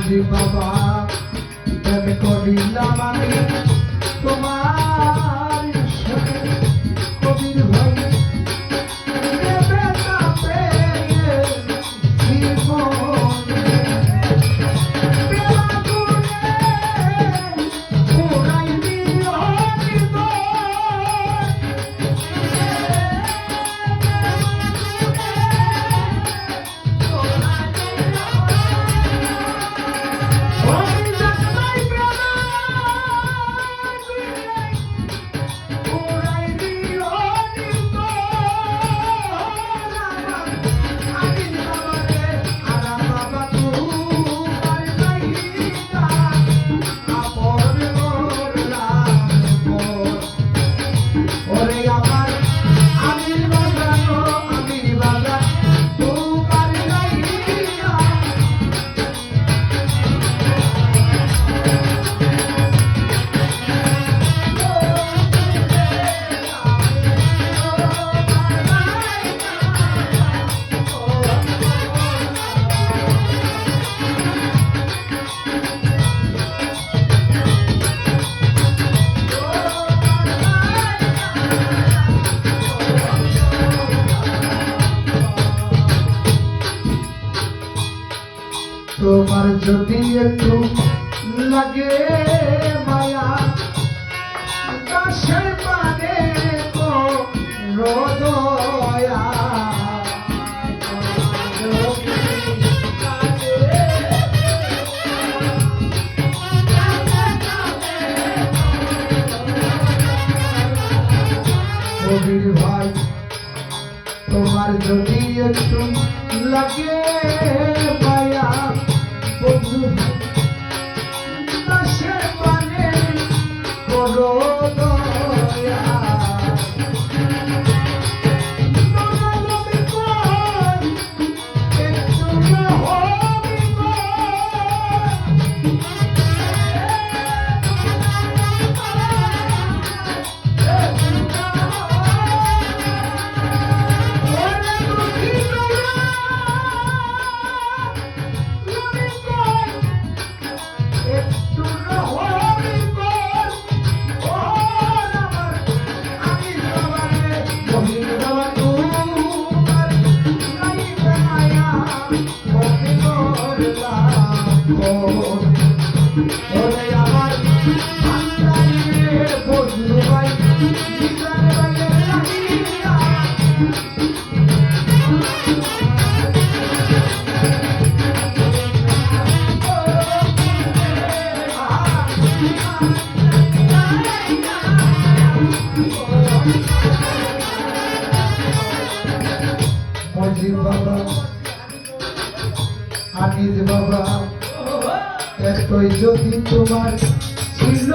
করি বাবা। প্রেম করিলাম তোমার তোমার যদি একটু লাগে মায়া কাশের আমার তুই যদি তোমার ছিল